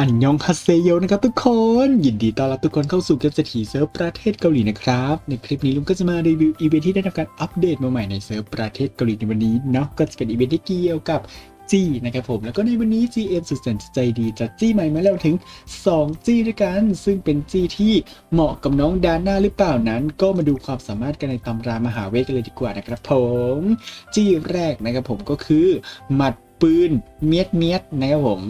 อันยองฮาเซโยนะครับทุกคน ยินดีต้อนรับทุกคนเข้าสู่เกมเศรษฐีเซิร์ฟประเทศเกาหลีนะครับ ในคลิปนี้ลุงก็จะมารีวิวอีเวนท์ที่ได้ทำการอัปเดตมาใหม่ในเซิร์ฟประเทศเกาหลีในวันนี้เนาะก็จะเป็นอีเวนท์ที่เกี่ยวกับจีนะครับผมแล้วก็ในวันนี้ GM สุดแสนใจดีจัดจี้ใหม่มาแล้วถึง 2 จี้ด้วยกัน ซึ่งเป็นจี้ที่เหมาะกับน้องดาน่าหรือเปล่านั้น ก็มาดูความสามารถกันในตำรามหาเวทกันเลยดีกว่านะครับผมจี้แรกนะครับผมก็คือ หมัดปืนเมียดเมียดนะครับผม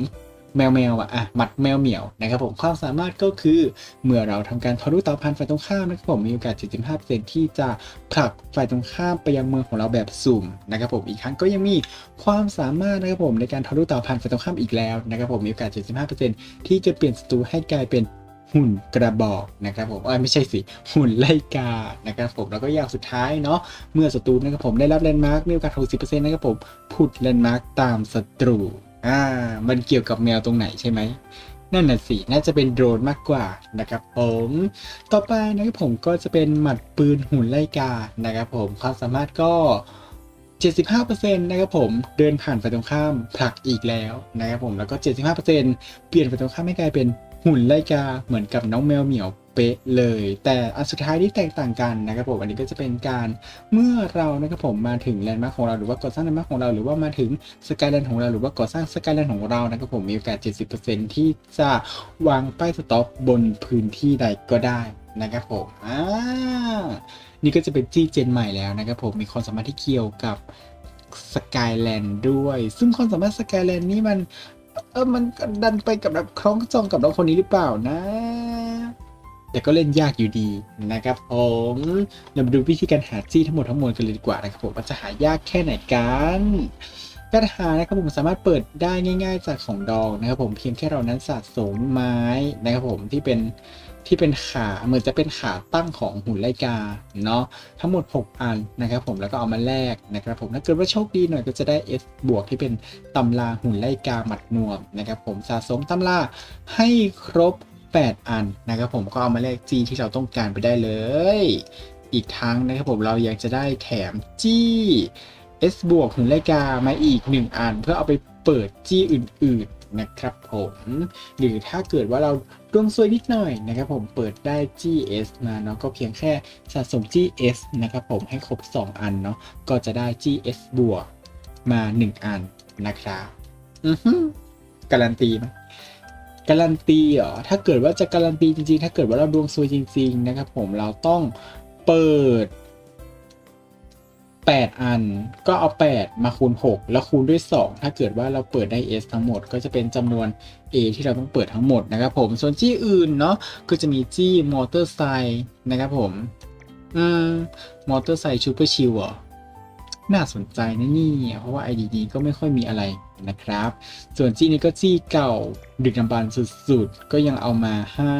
แมวแมวอะอะหมัดแมวเหมียวนะครับผมความสามารถก็คือเมื่อเราทำการทะลุเตาพันฝ่ายตรงข้ามนะครับผมมีโอกาส 75%ที่จะผลักฝ่ายตรงข้ามไปยังเมืองของเราแบบสุ่มนะครับผมอีกครั้งก็ยังมีความสามารถนะครับผมในการทะลุเตาพันฝ่ายตรงข้ามอีกแล้วนะครับผมมีโอกาส 75%ที่จะเปลี่ยนศัตรูให้กลายเป็นหุ่นกระบอกนะครับผมเอ้ยไม่ใช่สิหุ่นไล่กานะครับผมแล้วก็อย่างสุดท้ายเนาะเมื่อศัตรูนะครับผมได้รับแลนด์มาร์กมีโอกาส 60%นะครับผมผุดแลนด์มาร์กตามศัตรู อ่า มันเกี่ยวกับแมวตรงไหนใช่ไหมนั่นน่ะสิ น่าจะเป็นโดรนมากกว่านะครับผม ต่อไปนะครับผมก็จะเป็นหมัดปืนหุ่นไล่กา นะครับผม ความสามารถก็ 75%นะครับผม เดินผ่านฝ่ายตรงข้ามผลักอีกแล้วนะครับผม แล้วก็ 75%เปลี่ยนฝ่ายตรงข้ามให้กลายเป็น หุ่นไลกาเหมือนกับน้องแมวเหมียวเป๊ะเลย แต่อันสุดท้ายที่แตกต่างกันนะครับผมอันนี้ก็จะเป็นการเมื่อเรานะครับผมมาถึงแลนด์มาร์คของเราหรือว่าก่อสร้างแลนด์มาร์คของเราหรือว่ามาถึงสกายแลนด์ของเราหรือว่าก่อสร้างสกายแลนด์ของเรานะครับผมมีโอกาส 70%ที่จะวางป้ายสต็อปบนพื้นที่ใดก็ได้นะครับผมอ่านี่ก็จะเป็นจี้เจนใหม่แล้วนะครับผมมีความสามารถที่เกี่ยวกับสกายแลนด์ด้วย ซึ่งความสามารถสกายแลนด์นี่มัน ออมันดันไปกับแบบคล้องจองกับน้องคนนี้หรือเปล่านะ แต่ก็เล่นยากอยู่ดีนะครับผมเรามาดูวิธีการหาจี้ทั้งหมดทั้งมวลกันเลยดีกว่านะครับผมว่าจะหายากแค่ไหนกัน การหานะครับผมสามารถเปิดได้ง่าย ๆ จากของดองนะครับผมเพียงแค่เรานั้นสะสมไม้นะครับผมที่เป็นที่เป็นขาเหมือนจะเป็นขาตั้งของหุ่นไลกาเนาะทั้งหมด 6 อันนะครับผมแล้วก็เอามาแลกนะครับผมถ้าเกิดว่าโชคดีหน่อยก็จะได้ S บวกที่เป็นตำราหุ่นไลกาหมัดนวมนะครับผมสะสมตำราให้ครบ 8 อันนะครับผมก็เอามาแลกจีที่เราต้องการไปได้เลย อีกทั้งนะครับผมเรายังจะได้แถมจี้ S บวกหุ่นไลกามาอีก 1 อัน เพื่อเอาไปเปิดจี้อื่นๆนะครับผม หรือถ้าเกิดว่าเราดวงซวยนิดหน่อยนะครับผมเปิดได้ GS มาเนาะก็เพียงแค่สะสม GS นะครับผมให้ครบ 2 อันเนาะก็จะได้ GS บวกมา 1 อันนะครับอือฮึการันตีไหมการันตีเหรอถ้าเกิดว่าจะการันตีจริงๆ ถ้าเกิดว่าเราดวงซวยจริง ๆ นะครับผมเราต้องเปิด 8 อันก็เอา 8 มาคูณ 6 แล้วคูณด้วย 2 ถ้าเกิดว่าเราเปิดได้ S ทั้งหมดก็จะเป็นจำนวน A ที่เราต้องเปิดทั้งหมดนะครับผม ส่วนจี้อื่นเนาะก็จะมีจี้มอเตอร์ไซค์นะครับผม อืม มอเตอร์ไซค์ชูเปอร์ชิลเหรอน่าสนใจนะนี่ เพราะว่า ID นี้ก็ไม่ค่อยมีอะไรนะครับ ส่วนจี้นี้ก็จี้เก่าดึกดำบรรพ์สุดๆ ก็ยังเอามาให้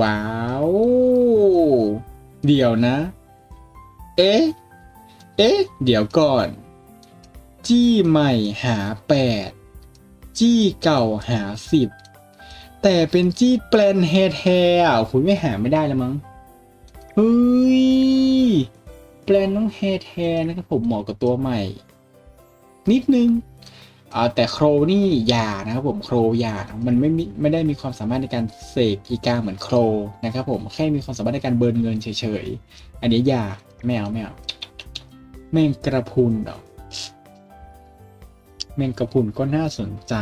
ว้าว เดี๋ยวนะ เอ๊ะ เอ๊ะ เดี๋ยวก่อน จี้ใหม่หา 8 จี้เก่าหา 10 แต่เป็นจี้แปลนแฮแทอะคุณไม่หาไม่ได้แล้วมั้ง เฮ้ย แปลนต้องแฮแทนะครับผมเหมาะกับตัวใหม่ นิดนึงอ่าแต่โครนี่ยานะครับผมโครยามันไม่มีไม่ได้มีความสามารถในการเสกอีกาเหมือนโครนะครับผมแค่มีความสามารถในการเบิร์นเงินเฉยๆ อันนี้ยาไม่เอาไม่เอา แมงกระพุนเหรอแมงกระพุนก็น่าสนใจ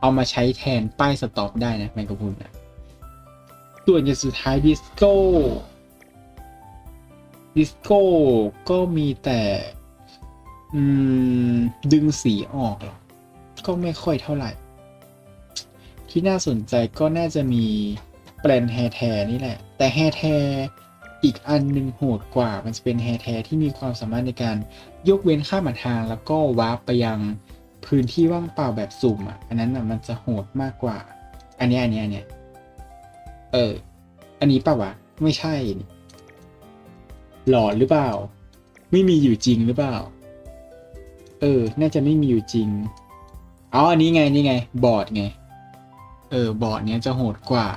เอามาใช้แทนป้ายสต็อปได้นะแมงกระพุนนะส่วนอย่างสุดท้ายดิสโก้ ดิสโก้ก็มีแต่ดึงสีออกหรอ ก็ไม่ค่อยเท่าไหร่ ที่น่าสนใจก็น่าจะมีแปลนแฮแทนี่แหละ แต่แฮแท อีกอันหนึ่งโหดกว่า มันจะเป็นแฮร์แทที่มีความสามารถในการยกเว้นข้ามทางแล้วก็วาร์ปไปยังพื้นที่ว่างเปล่าแบบสุ่มอะ อันนั้นอะมันจะโหดมากกว่า อันนี้อันเนี้ยอันเนี้ยเออ อันนี้ป่าวะ ไม่ใช่ หลอนหรือเปล่า ไม่มีอยู่จริงหรือเปล่า เออ น่าจะไม่มีอยู่จริง อ๋อ อันนี้ไง นี่ไง บอร์ดไง เออ บอร์ดเนี้ยจะโหดกว่า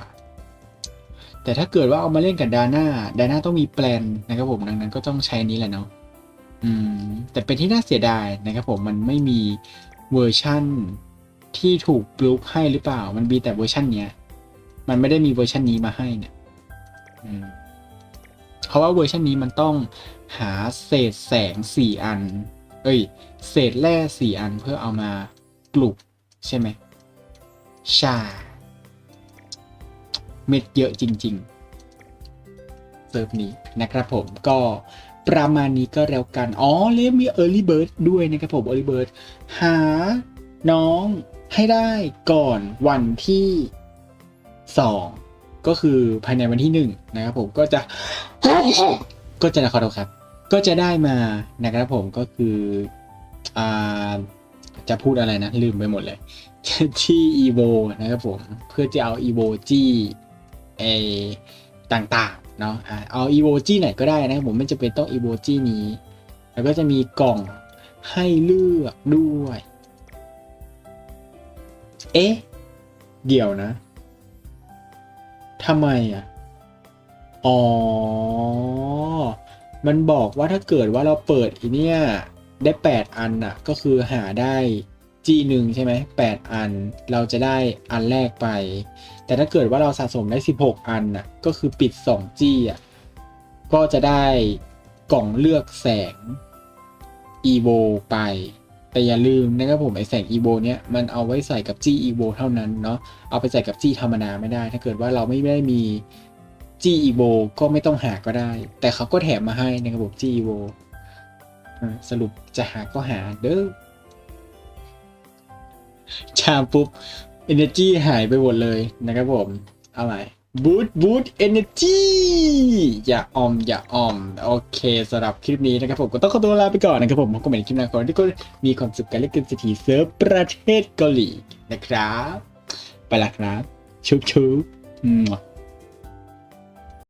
แต่ถ้าเกิดว่าเอามาเล่นกับดาน่าดาน่าต้องมีแปลนนะครับผมดังนั้นก็ต้องใช้นี้แหละเนาะอืมแต่เป็นที่น่าเสียดายนะครับผมมันไม่มีเวอร์ชั่นที่ถูกปลุกให้หรือเปล่า มันมีแต่เวอร์ชันเนี้ย มันไม่ได้มีเวอร์ชันนี้มาให้เนี่ยอืมเพราะว่าเวอร์ชันนี้มันต้องหาเศษแสงสี่อัน เอ้ย เศษแร่สี่อันเพื่อเอามาปลุกใช่ไหมใช่ เม็ดเยอะจริง ๆ เซิร์ฟนี้นะครับผมก็ประมาณนี้ก็แล้วกัน อ๋อเล่มมี Early Bird ด้วยนะครับผม Early Bird หาน้องให้ได้ก่อนวันที่ 2 ก็คือภายในวันที่ 1 นะครับผมก็จะ ก็จะขอโทษครับ ก็จะได้มานะครับผมก็คืออ่าจะพูดอะไรนะ ลืมไปหมดเลยที่อีโวนะครับผม เพื่อจะเอาอีโวจี้ เอต่างๆเนาะเอาอีโวจี้ไหนก็ได้นะผมไม่จำเป็นต้องอีโวจี้นี้ แล้วก็จะมีกล่องให้เลือกด้วย เอ๊ะ เดี๋ยวนะทำไมอะ อ๋อ มันบอกว่าถ้าเกิดว่าเราเปิดอีเนี่ยได้ 8 อันน่ะ ก็คือหาได้ จีหนึ่งใช่ไหม8อัน เราจะได้อันแรกไป แต่ถ้าเกิดว่าเราสะสมได้ 16 อันน่ะ ก็คือปิด 2 จี้อะ ก็จะได้กล่องเลือกแสง EVO ไป แต่อย่าลืมนะครับผมไอแสง EVO เนี้ยมันเอาไว้ใส่กับจี้ EVO เท่านั้นเนาะ เอาไปใส่กับจี้ธรรมดาไม่ได้ ถ้าเกิดว่าเราไม่ได้มีจี้ EVO ก็ไม่ต้องหาก็ได้ แต่เขาก็แถมมาให้นะครับผมจี้ EVO อ่าสรุปจะหาก็หาเด้อ ชามปุ๊บเอเนจีหายไปหมดเลยนะครับผม อะไรบูทบูทเอเนจีอย่าออม อย่าออม โอเคสำหรับคลิปนี้นะครับผมก็ต้องขอตัวลาไปก่อนนะครับผมพบกันใหม่ในคลิปหน้าขอให้ทุกคนมีความสุขกันเล่นเกมเศรษฐีเซิร์ฟประเทศเกาหลีนะครับ ไปละครับ ชุบชุบ